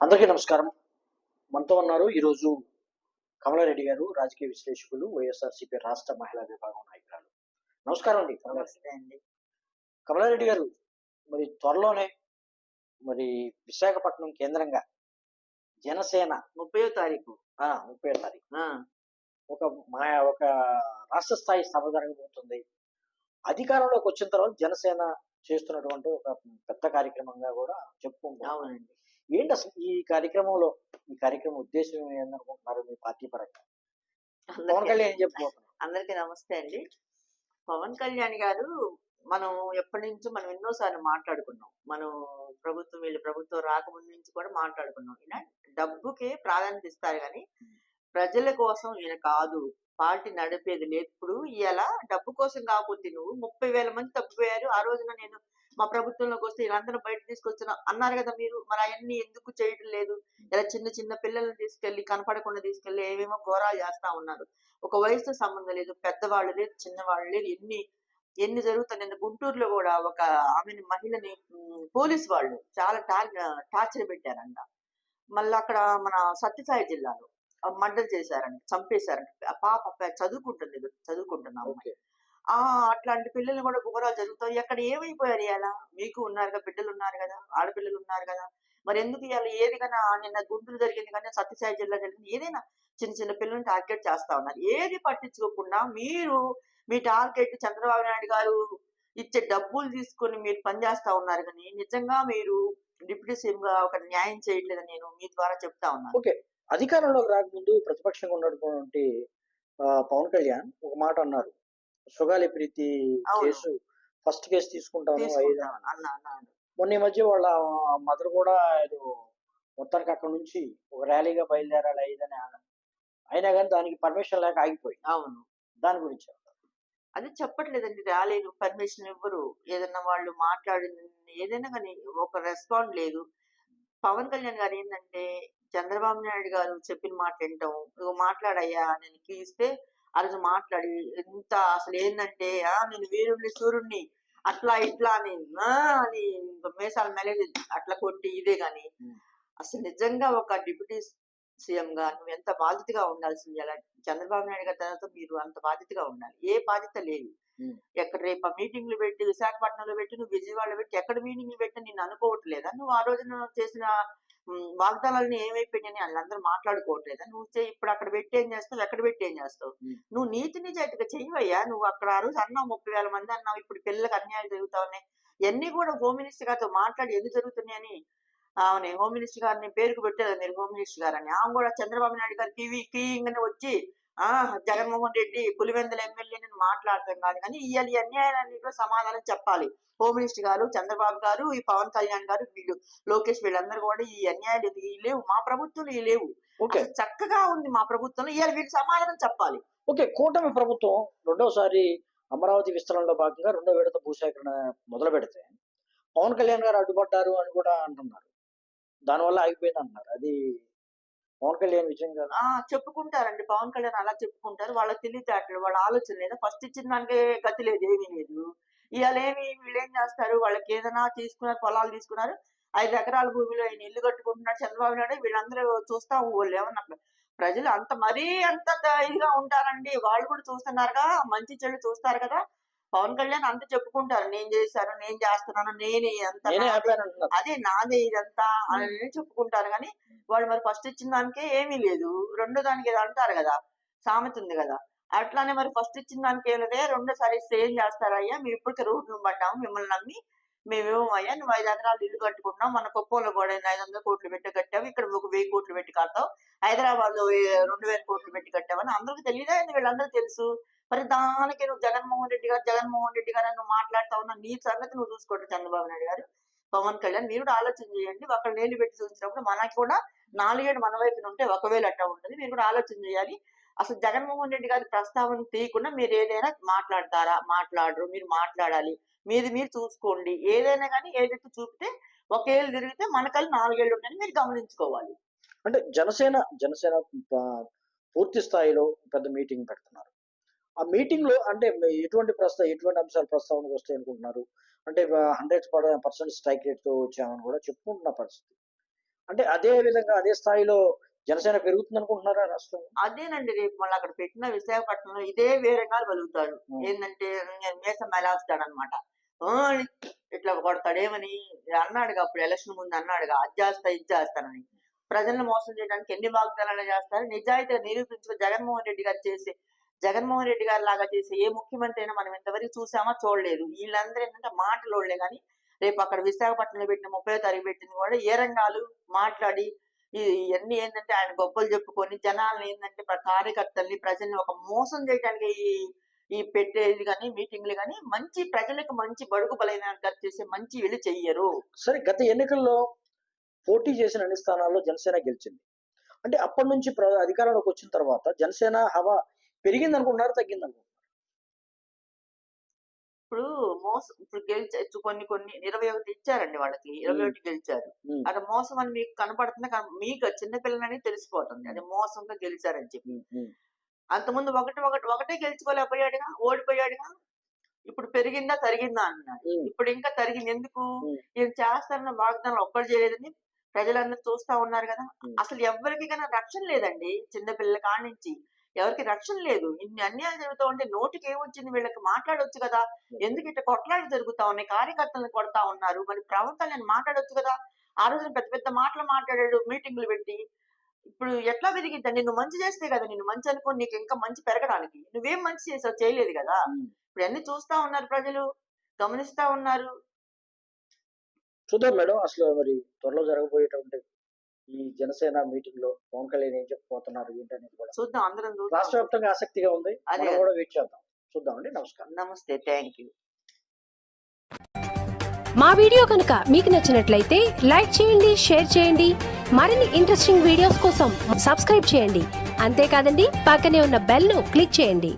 అందరికీ నమస్కారం. మనతో ఉన్నారు ఈరోజు కమలారెడ్డి గారు రాజకీయ విశ్లేషకులు వైఎస్ఆర్సీపీ రాష్ట్ర మహిళా విభాగం నాయకురాలు. నమస్కారం అండి కమలారెడ్డి. అండి. కమలారెడ్డి గారు మరి త్వరలోనే మరి విశాఖపట్నం కేంద్రంగా జనసేన ముప్పయో తారీఖు ఆ, ముప్పై తారీఖు. ఒక మా ఒక రాష్ట్ర స్థాయి సభ జరగబోతుంది. అధికారంలోకి వచ్చిన తర్వాత జనసేన చేస్తున్నటువంటి ఒక పెద్ద కార్యక్రమంగా కూడా చెప్పుకుంటాం అవునండి. ఏంటి అసలు ఈ కార్యక్రమంలో ఈ కార్యక్రమం ఉద్దేశం ఏందనుకుంటున్నారు మీ పార్టీ పరంగా? పవన్ అందరికీ- కళ్యాణ్ ఏం అందరికీ నమస్తే అండి. పవన్ కళ్యాణ్ గారు మనం ఎప్పటి నుంచో మనం ఎన్నోసార్లు మాట్లాడుకున్నాం. మనం ప్రభుత్వం వీళ్ళు ప్రభుత్వం రాకముందు నుంచి కూడా మాట్లాడుకున్నాం. ఈయన డబ్బుకే ప్రాధాన్యత ఇస్తారు కానీ ప్రజల కోసం ఈయన కాదు. పార్టీ నడిపేది లేదు. ఇప్పుడు ఇలా డబ్బు కోసం కాకపోతే నువ్వు ముప్పై వేల మంది తప్పిపోయారు. ఆ రోజున నేను మా ప్రభుత్వంలోకి వస్తే వీళ్ళందరూ బయట తీసుకొచ్చిన అన్నారు కదా మీరు. మరి అవన్నీ ఎందుకు చేయడం లేదు? ఇలా చిన్న చిన్న పిల్లల్ని తీసుకెళ్ళి కనపడకుండా తీసుకెళ్ళి ఏమేమో ఘోరాలు చేస్తా ఉన్నారు. ఒక వయసుతో సంబంధం లేదు. పెద్దవాళ్ళు లేదు చిన్నవాళ్ళు లేదు. ఎన్ని ఎన్ని జరుగుతాయి నిన్న గుంటూరులో కూడా ఒక ఆమెని మహిళని పోలీస్ వాళ్ళు చాలా టార్చర్ పెట్టారంట. మళ్ళీ అక్కడ మన సత్యసాయి జిల్లాలో మర్డర్ చేశారంట చంపేశారంట. ఆ పాప చదువుకుంటుంది చదువుకుంటున్నా ఆ అట్లాంటి పిల్లలు కూడా ఘోరాలు జరుగుతాయి ఎక్కడ ఏమైపోయారు ఇలా మీకు ఉన్నారు కదా బిడ్డలు ఉన్నారు కదా ఆడపిల్లలు ఉన్నారు కదా. మరి ఎందుకు ఇవాళ ఏది కన్నా నిన్న గుంటూరు జరిగింది కానీ సత్యసాయి జిల్లా జరిగింది. ఏదైనా చిన్న చిన్న పిల్లల్ని టార్గెట్ చేస్తా ఉన్నారు. ఏది పట్టించుకోకుండా మీరు మీ టార్గెట్ చంద్రబాబు నాయుడు గారు ఇచ్చే డబ్బులు తీసుకొని మీరు పనిచేస్తా ఉన్నారు కానీ నిజంగా మీరు డిప్యూటీ సీఎం గా ఒక న్యాయం చేయట్లేదని నేను మీ ద్వారా చెప్తా ఉన్నాను ఓకే. అధికారంలోకి రాకముందు ప్రతిపక్షంగా ఉన్నటువంటి పవన్ కళ్యాణ్ ఒక మాట అన్నారు. Sugali Preethi. Case first case తీసుకుంటాను మొన్న ఈ మధ్య వాళ్ళ మదర్ కూడా ఏదో మొత్తానికి అక్కడ నుంచి ఒక ర్యాలీగా బయలుదేరాలి ఐదని. అయినా కానీ దానికి పర్మిషన్ లేక ఆగిపోయి అవును. దాని గురించి అది చెప్పట్లేదండి. రాలేదు పర్మిషన్ ఇవ్వరు. ఏదన్నా వాళ్ళు మాట్లాడి ఏదైనా కానీ ఒక రెస్పాండ్ లేదు. పవన్ కళ్యాణ్ గారు ఏంటంటే చంద్రబాబు నాయుడు గారు చెప్పిన మాట వింటాం నువ్వు మాట్లాడయ్యా నేను ఇస్తే ఆ రోజు మాట్లాడి ఎంత అసలు ఏంటంటే ఆ నేను వీరుణ్ణి సూర్యుడిని అట్లా ఇట్లా అని అని మేసాలు మెలది అట్లా కొట్టి ఇదే గాని. అసలు నిజంగా ఒక డిప్యూటీ సీఎం గా నువ్వు ఎంత బాధ్యతగా ఉండాల్సింది అలా చంద్రబాబు నాయుడు గారి తర్వాత మీరు అంత బాధ్యతగా ఉండాలి ఏ బాధ్యత లేదు. ఎక్కడ రేపు మీటింగ్లు పెట్టి విశాఖపట్నంలో పెట్టి నువ్వు విజయవాడలో పెట్టి ఎక్కడ మీటింగ్లు పెట్టి నేను అనుకోవట్లేదా నువ్వు ఆ రోజున చేసిన వాగ్దానాలని ఏమైపోయినాయని వాళ్ళందరూ మాట్లాడుకోవట్లేదా? నువ్వు ఇప్పుడు అక్కడ పెట్టి ఏం చేస్తావు? ఎక్కడ పెట్టి ఏం చేస్తావు. నువ్వు నీతి నిజాయితీగా చెయ్యవయ్యా. నువ్వు అక్కడ ఆ రోజు అన్నావు ముప్పై వేల మంది అన్నావు ఇప్పుడు పిల్లలకు అన్యాయం జరుగుతా ఉన్నాయి. ఇవన్నీ కూడా హోమ్ మినిస్టర్ గారితో మాట్లాడి ఎందుకు జరుగుతున్నాయని ఆమె హోమ్ మినిస్టర్ గారిని పేరుకు పెట్టారు మీరు? హోమ్ మినిస్టర్ గారని. ఆమె కూడా చంద్రబాబు నాయుడు గారు టీవీ కీయింగ్ వచ్చి ఆ జగన్మోహన్ రెడ్డి పులివెందుల ఎమ్మెల్యేని మాట్లాడతాం కాదు కానీ ఇవాళ ఈ అన్యాయాలన్నింటిలో సమాధానం చెప్పాలి. హోమ్ మినిస్టర్ గారు చంద్రబాబు గారు ఈ పవన్ కళ్యాణ్ గారు వీళ్ళు లోకేష్ వీళ్ళందరూ కూడా ఈ అన్యాయాలు? ఇవి లేవు. మా ప్రభుత్వంలో ఇవి లేవు. చక్కగా ఉంది మా ప్రభుత్వంలో. ఇవాళ వీళ్ళు సమాధానం చెప్పాలి. ఓకే కూటమి ప్రభుత్వం రెండోసారి అమరావతి విస్తరణలో భాగంగా రెండో విడత భూసేకరణ మొదలు పెడితే పవన్ కళ్యాణ్ గారు అడ్డుపడ్డారు అని కూడా అంటున్నారు. దానివల్ల ఆగిపోయింది అంటున్నారు అది పవన్ కళ్యాణ్ విజయం కాదు ఆ చెప్పుకుంటారండి. పవన్ కళ్యాణ్ అలా చెప్పుకుంటారు. వాళ్ళకి తెలియదు వాళ్ళ ఆలోచన లేదా ఫస్ట్ ఇచ్చిన దానికే గతి లేదు ఏమీ లేదు. ఇవాళ ఏమి వీళ్ళు ఏం చేస్తారు? వాళ్ళకి ఏదైనా తీసుకున్నారు పొలాలు తీసుకున్నారు. ఐదు ఎకరాల భూమిలో ఆయన ఇల్లు కట్టుకుంటున్నాడు చంద్రబాబు నాయుడు. వీళ్ళందరూ చూస్తా వాళ్ళు ఏమన్నా ప్రజలు అంత మరీ అంత ఇదిగా ఉంటారండి. వాళ్ళు కూడా చూస్తున్నారుగా. మంచి చెడు చూస్తారు కదా. పవన్ కళ్యాణ్ అంత చెప్పుకుంటారు. నేను చేశాను నేను చేస్తున్నాను నేనే అంత అదే నాదే ఇదంతా అని చెప్పుకుంటారు. కానీ వాళ్ళు మరి ఫస్ట్ ఇచ్చిన దానికే ఏమీ లేదు. రెండో దానికి ఏదో అంటారు కదా సామెత ఉంది కదా. అట్లానే మరి ఫస్ట్ ఇచ్చిన దానికి ఏం లేదే రెండోసారి ఇస్తే ఏం చేస్తారయ్యా మేము ఇప్పటికే రోడ్లు పడ్డాము మిమ్మల్ని నమ్మి మేమేమయ్యా నువ్వు ఐదు ఎకరాలు ఇల్లు కట్టుకుంటున్నావు మన కుప్పంలో కూడా ఐదు వందల కోట్లు పెట్టి కట్టావు ఇక్కడ ఒక వెయ్యి కోట్లు పెట్టి కడతావు హైదరాబాద్లో రెండు వేల కోట్లు పెట్టి కట్టావని అందరికి తెలియదా వీళ్ళందరూ తెలుసు. మరి దానికి నువ్వు జగన్మోహన్ రెడ్డి గారు జగన్మోహన్ రెడ్డి గారు నువ్వు మాట్లాడుతా ఉన్నా నీ సంగతి నువ్వు చూసుకోండి చంద్రబాబు నాయుడు గారు. పవన్ కళ్యాణ్ మీరు కూడా ఆలోచన చేయండి ఒకళ్ళు నీళ్ళు పెట్టి చూసినప్పుడు మనకి కూడా నాలుగేడు మన వైపున ఉంటే ఒకవేళ అట్టా ఉంటుంది మీరు కూడా ఆలోచన చేయాలి. అసలు జగన్మోహన్ రెడ్డి గారి ప్రస్తావన తీయకుండా మీరు ఏదైనా మాట్లాడతారా? మాట్లాడరు మీరు మాట్లాడాలి. మీది మీరు చూసుకోండి. ఏదైనా కానీ ఏదైతే చూపితే ఒకేళ్ళు తిరిగితే మనకల్లి నాలుగేళ్ళు ఉంటాయని మీరు గమనించుకోవాలి. అంటే జనసేన జనసేన పూర్తి స్థాయిలో పెద్ద మీటింగ్ పెడుతున్నారు. ఆ మీటింగ్లో అంటే ఎటువంటి ప్రస్తావ ఎటువంటి అంశాలు ప్రస్తావనకు వస్తాయి అనుకుంటున్నారు అంటే హండ్రెడ్ పర్సెంట్ స్ట్రైక్ రేట్తో వచ్చామని కూడా చెప్పుకుంటున్న పరిస్థితి. అంటే అదే విధంగా అదే స్థాయిలో జనసేన పెరుగుతుంది అనుకుంటున్నారా రాష్ట్రం? అదేనండి రేపు మళ్ళీ అక్కడ పెట్టిన విశాఖపట్నంలో ఇదే వేరంగా వెలుగుతాడు ఉం. ఏంటంటే నేను మేసం మెలాస్తాడు అనమాట ఇట్లా కొడతాడేమని అన్నాడుగా అప్పుడు ఎలక్షన్ ముందు అన్నాడుగా అది చేస్తా ఇది చేస్తానని. ప్రజలను మోసం చేయడానికి ఎన్ని వాగ్దానాలు చేస్తారు? నిజాయితీగా నిరూపించుకో జగన్మోహన్ రెడ్డి గారు చేసే జగన్మోహన్ రెడ్డి గారు లాగా చేసే ఏ ముఖ్యమంత్రి అయినా మనం ఇంతవరకు చూసామా? చూడలేదు. వీళ్ళందరూ ఏంటంటే మాటలోళ్ళే కానీ రేపు అక్కడ విశాఖపట్నంలో పెట్టిన ముప్పై తారీఖు పెట్టింది కూడా ఏ రంగాలు మాట్లాడి ఇవన్నీ ఏంటంటే ఆయన గొప్పలు చెప్పుకొని జనాల్ని ఏంటంటే కార్యకర్తల్ని ప్రజల్ని ఒక మోసం చేయడానికి ఈ ఈ పెట్టేది కానీ మీటింగ్లు కానీ మంచి ప్రజలకు మంచి బడుగు బలైన చేసే మంచి వీళ్ళు చెయ్యరు. సరే గత ఎన్నికల్లో పోటీ చేసిన అన్ని స్థానాల్లో జనసేన గెలిచింది. అంటే అప్పటి నుంచి ప్ర- అధికారంలోకి వచ్చిన తర్వాత జనసేన హవా పెరిగింది అనుకుంటున్నారు తగ్గింది అనుకుంటున్నారు ఇప్పుడు మోసం ఇప్పుడు గెలిచచ్చు కొన్ని కొన్ని ఇరవై ఒకటి ఇచ్చారండి వాళ్ళకి ఇరవై. ఒకటి గెలిచారు. అక్కడ మోసం అని మీకు కనపడుతుంది కానీ మీకు చిన్నపిల్లలని తెలిసిపోతుంది. అది మోసంగా గెలిచారని చెప్పి. అంతకుముందు ఒకటి ఒకటి ఒకటే గెలుచుకోలేకపోయాడుగా ఓడిపోయాడుగా. ఇప్పుడు పెరిగిందా తరిగిందా అన్నాడు ఇప్పుడు ఇంకా తరిగింది. ఎందుకు. ఈయన చేస్తారన్న వాగ్దానం ఒక్కడు చేయలేదని ప్రజలందరూ చూస్తా ఉన్నారు కదా. అసలు ఎవరికి కన్నా రక్షణ లేదండి. చిన్నపిల్లల కాడి నుంచి. ఎవరికి రక్షణ లేదు. ఇన్ని అన్యాయాలు జరుగుతూ ఉంటే నోటికి ఏమొచ్చింది వీళ్ళకి మాట్లాడొచ్చు కదా. ఎందుకు ఇట్లా కొట్లాటలు జరుగుతా ఉన్నాయి? కార్యకర్తలను కొడతా ఉన్నారు. మరి ప్రభుత్వం నేను మాట్లాడొచ్చు కదా? ఆ రోజున పెద్ద పెద్ద మాటలు మాట్లాడాడు మీటింగ్లు పెట్టి. ఇప్పుడు ఎట్లా పెరిగిద్దండి నువ్వు మంచి చేస్తే కదా నేను మంచి అనుకోని నీకు ఇంకా మంచి పెరగడానికి. నువ్వేం మంచి చేసావు? చేయలేదు కదా. ఇప్పుడు అన్ని చూస్తా ఉన్నారు ప్రజలు గమనిస్తా ఉన్నారు. చూద్దాం మేడం. అసలు మరి త్వరలో జరగబోయేటువంటి ఈ జనసేన మీటింగ్లో పవన్ కళ్యాణ్ ఏం చెప్పబోతున్నారు ఏంటనేది కూడా చూద్దాం అందరం రాష్ట్ర వ్యాప్తంగా ఆసక్తిగా ఉంది. అదే. మనం కూడా వెయిట్ చేద్దాం. చూద్దామండి నమస్కారం. నమస్తే థ్యాంక్ యూ మా వీడియో కనుక మీకు నచ్చినట్లయితే లైక్ చేయండి షేర్ చేయండి. మరిన్ని ఇంట్రెస్టింగ్ వీడియోస్ కోసం సబ్స్క్రైబ్ చేయండి. అంతేకాదండి పక్కనే ఉన్న బెల్ను క్లిక్ చేయండి.